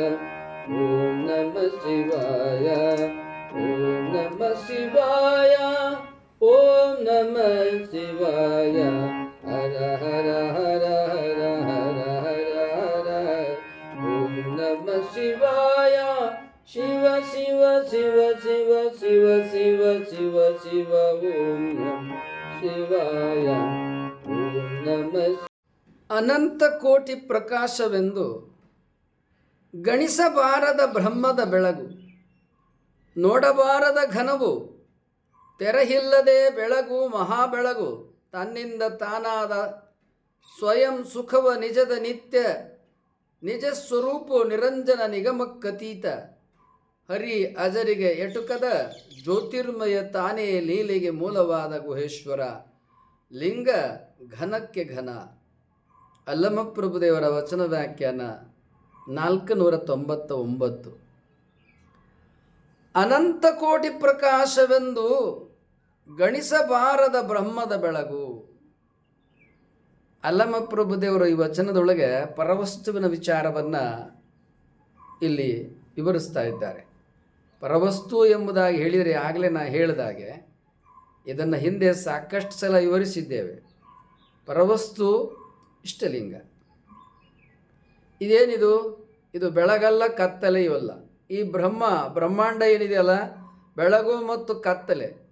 ಓಂ ನಮ ಶಿವಾಯ ಓಂ ನಮ ಶಿವಾಯ ಓಂ ನಮ ಶಿವಾಯ ಹರ ಹರ ಹರ ಹರ ಹರ ಹರ ಹರ ಓಂ ನಮ ಶಿವಾಯ ಶಿವ ಶಿವ ಶಿವ ಶಿವ ಶಿವ ಶಿವ ಶಿವ ಶಿವ ಓಂ ನಮ ಶಿವಾಯ ಓಂ ನಮ ಅನಂತ ಕೋಟಿ ಪ್ರಕಾಶವೆಂದು ಗಣಿಸಬಾರದ ಬ್ರಹ್ಮದ ಬೆಳಗು, ನೋಡಬಾರದ ಘನವು, ತೆರಹಿಲ್ಲದೆ ಬೆಳಗು ಮಹಾಬೆಳಗು, ತನ್ನಿಂದ ತಾನಾದ ಸ್ವಯಂ ಸುಖವ ನಿಜದ ನಿತ್ಯ, ನಿಜ ಸ್ವರೂಪು ನಿರಂಜನ ನಿಗಮಕ್ಕತೀತ. ಹರಿ ಅಜರಿಗೆ ಎಟುಕದ ಜ್ಯೋತಿರ್ಮಯ ತಾನೇ ಲೀಲೆಗೆ ಮೂಲವಾದ ಗುಹೇಶ್ವರ, ಲಿಂಗ ಘನಕ್ಕೆ ಘನ. ಅಲ್ಲಮಪ್ರಭುದೇವರ ವಚನ ವ್ಯಾಖ್ಯಾನ. ನಾಲ್ಕು ನೂರ ತೊಂಬತ್ತ ಒಂಬತ್ತು ಅನಂತ ಕೋಟಿ ಪ್ರಕಾಶವೆಂದು ಗಣಿಸಬಾರದ ಬ್ರಹ್ಮದ ಬೆಳಗು. ಅಲ್ಲಮಪ್ರಭುದೇವರು ಈ ವಚನದೊಳಗೆ ಪರವಸ್ತುವಿನ ವಿಚಾರವನ್ನು ಇಲ್ಲಿ ವಿವರಿಸ್ತಾ ಇದ್ದಾರೆ. ಪರವಸ್ತು ಎಂಬುದಾಗಿ ಹೇಳಿದರೆ ಆಗಲೇ ನಾ ಹೇಳಿದಾಗೆ, ಇದನ್ನು ಹಿಂದೆ ಸಾಕಷ್ಟು ಸಲ ವಿವರಿಸಿದ್ದೇವೆ. ಪರವಸ್ತು ಇಷ್ಟಲಿಂಗ. ಇದೇನಿದು? ಇದು ಬೆಳಗಲ್ಲ ಕತ್ತಲೆ ಅಲ್ಲ ಈ ಬ್ರಹ್ಮ, ಬ್ರಹ್ಮಾಂಡ ಏನಿದೆಯಲ್ಲ? ಬೆಳಗು ಮತ್ತು ಕತ್ತಲೆ.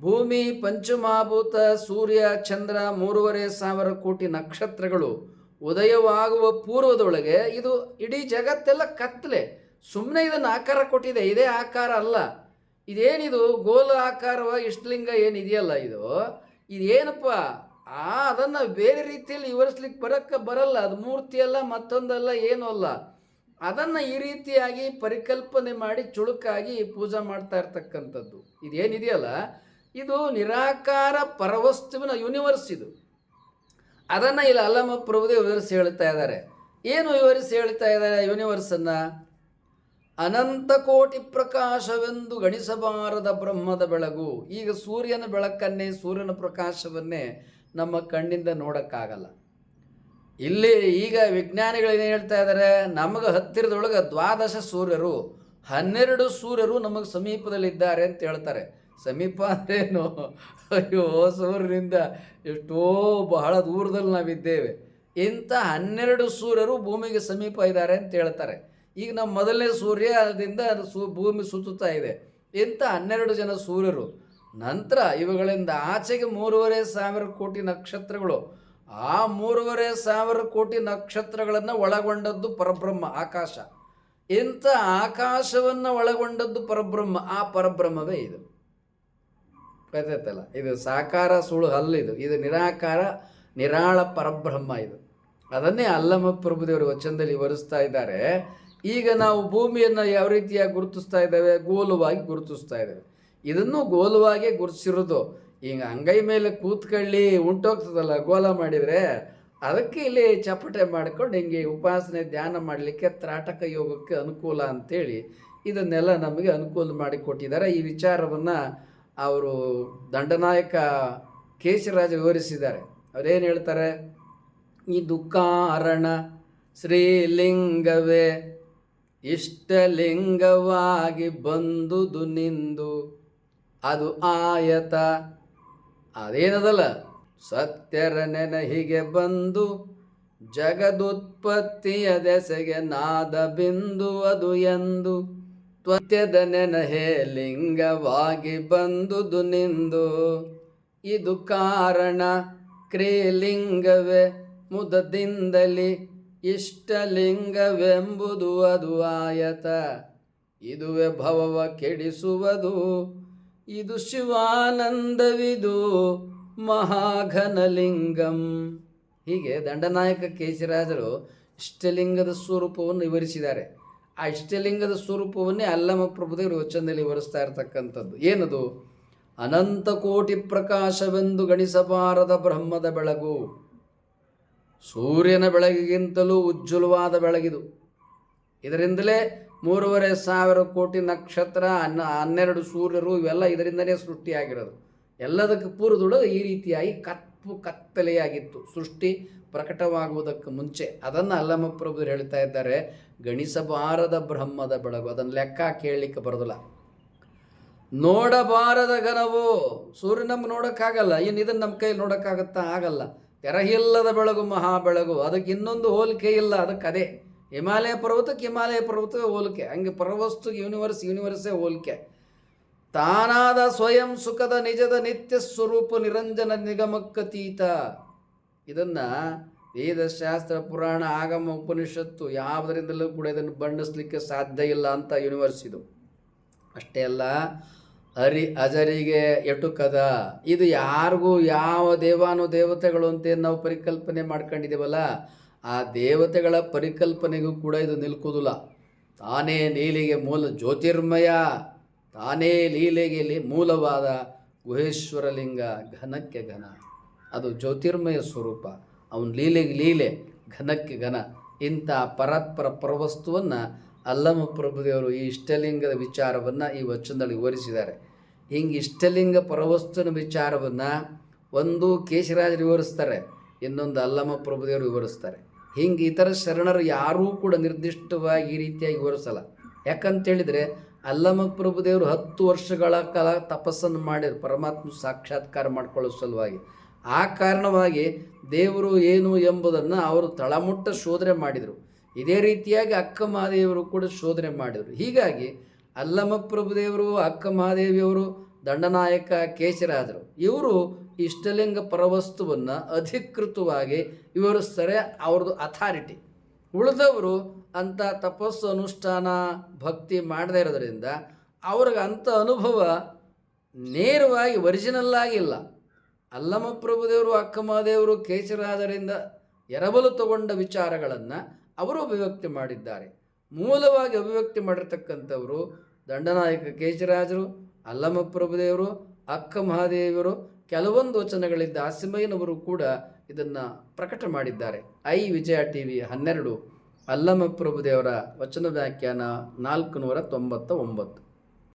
ಭೂಮಿ, ಪಂಚಮಹಾಭೂತ, ಸೂರ್ಯ, ಚಂದ್ರ, ಮೂರುವರೆ ಸಾವಿರ ಕೋಟಿ ನಕ್ಷತ್ರಗಳು ಉದಯವಾಗುವ ಪೂರ್ವದೊಳಗೆ ಇದು ಇಡೀ ಜಗತ್ತೆಲ್ಲ ಕತ್ತಲೆ. ಸುಮ್ಮನೆ ಇದನ್ನು ಆಕಾರ ಕೊಟ್ಟಿದೆ. ಇದೇ ಆಕಾರ ಅಲ್ಲ. ಇದೇನಿದು? ಗೋಲ ಆಕಾರವ ಇಷ್ಟಲಿಂಗ ಏನಿದೆಯಲ್ಲ ಇದು? ಇದೇನಪ್ಪ? ಆ, ಅದನ್ನು ಬೇರೆ ರೀತಿಯಲ್ಲಿ ವಿವರಿಸ್ಲಿಕ್ಕೆ ಬರಕ್ಕೆ ಬರಲ್ಲ. ಅದು ಮೂರ್ತಿ ಅಲ್ಲ ಮತ್ತೊಂದಲ್ಲ, ಏನೂ ಅಲ್ಲ. ಅದನ್ನು ಈ ರೀತಿಯಾಗಿ ಪರಿಕಲ್ಪನೆ ಮಾಡಿ ಚುಳುಕಾಗಿ ಪೂಜೆ ಮಾಡ್ತಾ ಇರ್ತಕ್ಕಂಥದ್ದು. ಇದೇನಿದೆಯಲ್ಲ? ಇದು ನಿರಾಕಾರ ಪರವಸ್ತುವಿನ ಯೂನಿವರ್ಸ್ ಇದು. ಅದನ್ನು ಇಲ್ಲಿ ಅಲ್ಲಮ್ಮ ಪ್ರಭುದೇ ವಿವರಿಸಿ ಹೇಳ್ತಾ ಇದ್ದಾರೆ. ಏನು ವಿವರಿಸಿ ಹೇಳ್ತಾ ಇದ್ದಾರೆ ಯೂನಿವರ್ಸನ್ನು ಅನಂತ ಕೋಟಿ ಪ್ರಕಾಶವೆಂದು ಗಣಿಸಬಾರದ ಬ್ರಹ್ಮದ ಬೆಳಗು. ಈಗ ಸೂರ್ಯನ ಬೆಳಕನ್ನೇ ಸೂರ್ಯನ ಪ್ರಕಾಶವನ್ನೇ ನಮ್ಮ ಕಣ್ಣಿಂದ ನೋಡೋಕ್ಕಾಗಲ್ಲ. ಇಲ್ಲಿ ಈಗ ವಿಜ್ಞಾನಿಗಳು ಏನು ಹೇಳ್ತಾ ಇದ್ದಾರೆ ನಮಗೆ ಹತ್ತಿರದೊಳಗೆ ದ್ವಾದಶ ಸೂರ್ಯರು, ಹನ್ನೆರಡು ಸೂರ್ಯರು ನಮಗೆ ಸಮೀಪದಲ್ಲಿದ್ದಾರೆ ಅಂತ ಹೇಳ್ತಾರೆ. ಸಮೀಪ ಅಂದ್ರೇನು ಅಯ್ಯೋ ಸೂರ್ಯನಿಂದ ಎಷ್ಟೋ ಬಹಳ ದೂರದಲ್ಲಿ ನಾವಿದ್ದೇವೆ. ಇಂಥ ಹನ್ನೆರಡು ಸೂರ್ಯರು ಭೂಮಿಗೆ ಸಮೀಪ ಇದ್ದಾರೆ ಅಂತ ಹೇಳ್ತಾರೆ. ಈಗ ನಮ್ಮ ಮೊದಲನೇ ಸೂರ್ಯದಿಂದ ಅದು ಸು, ಭೂಮಿ ಸುತ್ತುತ್ತಾ ಇದೆ. ಇಂಥ ಹನ್ನೆರಡು ಜನ ಸೂರ್ಯರು, ನಂತರ ಇವುಗಳಿಂದ ಆಚೆಗೆ ಮೂರುವರೆ ಸಾವಿರ ಕೋಟಿ ನಕ್ಷತ್ರಗಳು ಆ ಮೂರುವರೆ ಸಾವಿರ ಕೋಟಿ ನಕ್ಷತ್ರಗಳನ್ನು ಒಳಗೊಂಡದ್ದು ಪರಬ್ರಹ್ಮ, ಆಕಾಶ. ಇಂಥ ಆಕಾಶವನ್ನು ಒಳಗೊಂಡದ್ದು ಪರಬ್ರಹ್ಮ, ಆ ಪರಬ್ರಹ್ಮವೇ ಇದು. ಗೊತ್ತೈತಲ್ಲ ಇದು ಸಾಕಾರ ಸುಳು ಹಲ್ಲಿದು ಇದು. ನಿರಾಕಾರ, ನಿರಾಳ ಪರಬ್ರಹ್ಮ ಇದು. ಅದನ್ನೇ ಅಲ್ಲಮ ಪ್ರಭುದೇವರು ವಚನದಲ್ಲಿ ವರಿಸ್ತಾ ಇದ್ದಾರೆ. ಈಗ ನಾವು ಭೂಮಿಯನ್ನು ಯಾವ ರೀತಿಯಾಗಿ ಗುರುತಿಸ್ತಾ ಇದ್ದೇವೆ? ಗೋಲುವಾಗಿ ಗುರುತಿಸ್ತಾ ಇದ್ದೇವೆ. ಇದನ್ನು ಗೋಲುವಾಗೇ ಗುರುತಿಸಿರೋದು ಈಗ ಅಂಗೈ ಮೇಲೆ ಕೂತ್ಕೊಳ್ಳಿ, ಉಂಟೋಗ್ತದಲ್ಲ, ಗೋಲ ಮಾಡಿದರೆ ಅದಕ್ಕೆ ಇಲ್ಲಿ ಚಪ್ಪಟೆ ಮಾಡ್ಕೊಂಡು ಹಿಂಗೆ ಉಪಾಸನೆ ಧ್ಯಾನ ಮಾಡಲಿಕ್ಕೆ ತ್ರಾಟಕ ಯೋಗಕ್ಕೆ ಅನುಕೂಲ ಅಂಥೇಳಿ ಇದನ್ನೆಲ್ಲ ನಮಗೆ ಅನುಕೂಲ ಮಾಡಿಕೊಟ್ಟಿದ್ದಾರೆ ಈ ವಿಚಾರವನ್ನು ಅವರು ದಂಡನಾಯಕ ಕೇಶರಾಜ ವಿವರಿಸಿದ್ದಾರೆ. ಅವರೇನು ಹೇಳ್ತಾರೆ? ಈ ದುಃಖಾರಣ ಶ್ರೀಲಿಂಗವೇ ಇಷ್ಟಲಿಂಗವಾಗಿ ಬಂದುದು ನಿಂದು, ಅದು ಆಯತ. ಅದೇನದಲ್ಲ? ಸತ್ಯರ ನೆನಹಿಗೆ ಬಂದು ಜಗದುತ್ಪತ್ತಿಯ ದೆಸೆಗೆ ನಾದ ಬಿಂದು ಅದು ಎಂದು ತ್ವತ್ಯದ ನೆನಹೇ ಲಿಂಗವಾಗಿ ಬಂದುದು ನಿಂದು. ಇದು ಕಾರಣ ಕ್ರೀಲಿಂಗವೇ ಮುದದಿಂದಲಿ ಇಷ್ಟಲಿಂಗವೆಂಬುದು ಅದು ಆಯತ. ಇದುವೆ ಭವವ ಕೆಡಿಸುವುದು. ಇದು ಶಿವಾನಂದವಿದು ಮಹಾಘನಲಿಂಗಂ. ಹೀಗೆ ದಂಡನಾಯಕ ಕೇಶರಾಜರು ಇಷ್ಟಲಿಂಗದ ಸ್ವರೂಪವನ್ನು ವಿವರಿಸಿದ್ದಾರೆ. ಆ ಇಷ್ಟಲಿಂಗದ ಸ್ವರೂಪವನ್ನೇ ಅಲ್ಲಮ ಪ್ರಭುದೇವರು ವಚನದಲ್ಲಿ ವಿವರಿಸ್ತಾ ಇರತಕ್ಕಂಥದ್ದು. ಏನದು? ಅನಂತ ಕೋಟಿ ಪ್ರಕಾಶವೆಂದು ಗಣಿಸಬಾರದ ಬ್ರಹ್ಮದ ಬೆಳಗು. ಸೂರ್ಯನ ಬೆಳಗಿಗಿಂತಲೂ ಉಜ್ವಲವಾದ ಬೆಳಗಿದು. ಇದರಿಂದಲೇ ಮೂರುವರೆ ಸಾವಿರ ಕೋಟಿ ನಕ್ಷತ್ರ, ಹನ್ನ, ಹನ್ನೆರಡು ಸೂರ್ಯರು ಇವೆಲ್ಲ ಇದರಿಂದಲೇ ಸೃಷ್ಟಿಯಾಗಿರೋದು. ಎಲ್ಲದಕ್ಕೆ ಪೂರ್ವದೊಳಗೆ ಈ ರೀತಿಯಾಗಿ ಕಪ್ಪು ಕತ್ತಲೆಯಾಗಿತ್ತು. ಸೃಷ್ಟಿ ಪ್ರಕಟವಾಗುವುದಕ್ಕೆ ಮುಂಚೆ. ಅದನ್ನು ಅಲ್ಲಮಪ್ರಭು ಹೇಳ್ತಾ ಇದ್ದಾರೆ ಗಣಿಸಬಾರದ ಬ್ರಹ್ಮದ ಬೆಳಗು. ಅದನ್ನು ಲೆಕ್ಕ ಕೇಳಲಿಕ್ಕೆ ಬರೋದಿಲ್ಲ. ನೋಡಬಾರದ ಘನವು. ಸೂರ್ಯ ನಮ್ಗೆ ನೋಡೋಕ್ಕಾಗಲ್ಲ. ಇನ್ನು ಇದನ್ನು ನಮ್ಮ ಕೈಯಲ್ಲಿ ನೋಡೋಕ್ಕಾಗತ್ತಾ ಆಗಲ್ಲ. ತೆರಹಿಲ್ಲದ ಬೆಳಗು ಮಹಾ ಬೆಳಗು ಅದಕ್ಕೆ ಇನ್ನೊಂದು ಹೋಲಿಕೆ ಇಲ್ಲ. ಅದಕ್ಕೆ ಅದೇ ಹಿಮಾಲಯ ಪರ್ವತಕ್ಕೆ ಹಿಮಾಲಯ ಪರ್ವತವೇ ಹೋಲಿಕೆ. ಹಂಗೆ ಪರ್ವಸ್ತು ಯೂನಿವರ್ಸ್ ಯೂನಿವರ್ಸೇ ಹೋಲಿಕೆ. ತಾನಾದ ಸ್ವಯಂ ಸುಖದ ನಿಜದ ನಿತ್ಯ ಸ್ವರೂಪ ನಿರಂಜನ ನಿಗಮಕ್ಕತೀತ. ಇದನ್ನು ವೇದಶಾಸ್ತ್ರ, ಪುರಾಣ, ಆಗಮ, ಉಪನಿಷತ್ತು ಯಾವುದರಿಂದಲೂ ಕೂಡ ಇದನ್ನು ಬಣ್ಣಿಸ್ಲಿಕ್ಕೆ ಸಾಧ್ಯ ಇಲ್ಲ ಅಂತ ಯೂನಿವರ್ಸ್ ಇದು. ಅಷ್ಟೇ ಅಲ್ಲ ಅರಿ ಅಜರಿಗೆ ಎಟುಕದ. ಇದು ಯಾರಿಗೂ ಯಾವ ದೇವಾನು ದೇವತೆಗಳು ಅಂತ ನಾವು ಪರಿಕಲ್ಪನೆ ಮಾಡ್ಕೊಂಡಿದ್ದೇವಲ್ಲ ಆ ದೇವತೆಗಳ ಪರಿಕಲ್ಪನೆಗೂ ಕೂಡ ಇದು ನಿಲ್ಕೋದಿಲ್ಲ. ತಾನೇ ಲೀಲೆಗೆ ಮೂಲ ಜ್ಯೋತಿರ್ಮಯ, ತಾನೇ ಲೀಲೆಗೆ ಮೂಲವಾದ ಗುಹೇಶ್ವರಲಿಂಗ ಘನಕ್ಕೆ ಘನ. ಅದು ಜ್ಯೋತಿರ್ಮಯ ಸ್ವರೂಪ. ಅವನ ಲೀಲೆಗೆ ಲೀಲೆ, ಘನಕ್ಕೆ ಘನ. ಇಂಥ ಪರಾತ್ಪರ ಪರವಸ್ತುವನ್ನು ಅಲ್ಲಮ ಪ್ರಭುದೇವರು ಈ ಇಷ್ಟಲಿಂಗದ ವಿಚಾರವನ್ನು ಈ ವಚನದಲ್ಲಿ ವಿವರಿಸಿದ್ದಾರೆ. ಹಿಂಗೆ ಇಷ್ಟಲಿಂಗ ಪರವಸ್ತುವಿನ ವಿಚಾರವನ್ನು ಒಂದು ಕೇಶರಾಜರು ವಿವರಿಸ್ತಾರೆ, ಇನ್ನೊಂದು ಅಲ್ಲಮ ಪ್ರಭುದೇವರು ವಿವರಿಸ್ತಾರೆ. ಹಿಂಗೆ ಇತರ ಶರಣರು ಯಾರೂ ಕೂಡ ನಿರ್ದಿಷ್ಟವಾಗಿ ಈ ರೀತಿಯಾಗಿ ವಿವರಿಸಲ್ಲ. ಯಾಕಂತೇಳಿದರೆ ಅಲ್ಲಮ ಪ್ರಭುದೇವರು ಹತ್ತು ವರ್ಷಗಳ ಕಾಲ ತಪಸ್ಸನ್ನು ಮಾಡಿದ್ರು ಪರಮಾತ್ಮ ಸಾಕ್ಷಾತ್ಕಾರ ಮಾಡಿಕೊಳ್ಳೋ ಸಲುವಾಗಿ. ಆ ಕಾರಣವಾಗಿ ದೇವರು ಏನು ಎಂಬುದನ್ನು ಅವರು ತಳಮುಟ್ಟ ಶೋಧನೆ ಮಾಡಿದರು. ಇದೇ ರೀತಿಯಾಗಿ ಅಕ್ಕ ಮಹಾದೇವರು ಕೂಡ ಶೋಧನೆ ಮಾಡಿದರು. ಹೀಗಾಗಿ ಅಲ್ಲಮ ಪ್ರಭುದೇವರು ಅಕ್ಕ ಮಹಾದೇವಿಯವರು, ದಂಡನಾಯಕ ಕೇಶರಾಜರು ಇವರು ಇಷ್ಟಲಿಂಗ ಪರವಸ್ತುವನ್ನು ಅಧಿಕೃತವಾಗಿ ವಿವರಿಸ್ತಾರೆ ಅವ್ರದ್ದು ಅಥಾರಿಟಿ. ಉಳಿದವರು ಅಂಥ ತಪಸ್ಸು ಅನುಷ್ಠಾನ ಭಕ್ತಿ ಮಾಡದೇ ಇರೋದರಿಂದ ಅವ್ರಿಗೆ ಅಂಥ ಅನುಭವ ನೇರವಾಗಿ ಒರಿಜಿನಲ್ ಆಗಿಲ್ಲ ಅಲ್ಲಮ ಪ್ರಭುದೇವರು ಅಕ್ಕಮಹಾದೇವರು ಕೇಸರಾದರಿಂದ ಎರಬಲು ತಗೊಂಡ ವಿಚಾರಗಳನ್ನು ಅವರು ಅಭಿವ್ಯಕ್ತಿ ಮಾಡಿದ್ದಾರೆ. ಮೂಲವಾಗಿ ಅಭಿವ್ಯಕ್ತಿ ಮಾಡಿರ್ತಕ್ಕಂಥವರು ದಂಡನಾಯಕ ಕೇಶರಾಜರು ಅಲ್ಲಮ ಪ್ರಭುದೇವರು ಅಕ್ಕ ಮಹಾದೇವರು ಕೆಲವೊಂದು ವಚನಗಳಿದ್ದ ಆಸಿಮಯ್ಯನವರು ಕೂಡ ಇದನ್ನು ಪ್ರಕಟ ಮಾಡಿದ್ದಾರೆ. ಐ ವಿಜಯ ಟಿ ವಿ ಹನ್ನೆರಡು ಅಲ್ಲಮ ಪ್ರಭುದೇವರ ವಚನ ವ್ಯಾಖ್ಯಾನ ನಾಲ್ಕು ನೂರ ತೊಂಬತ್ತ ಒಂಬತ್ತು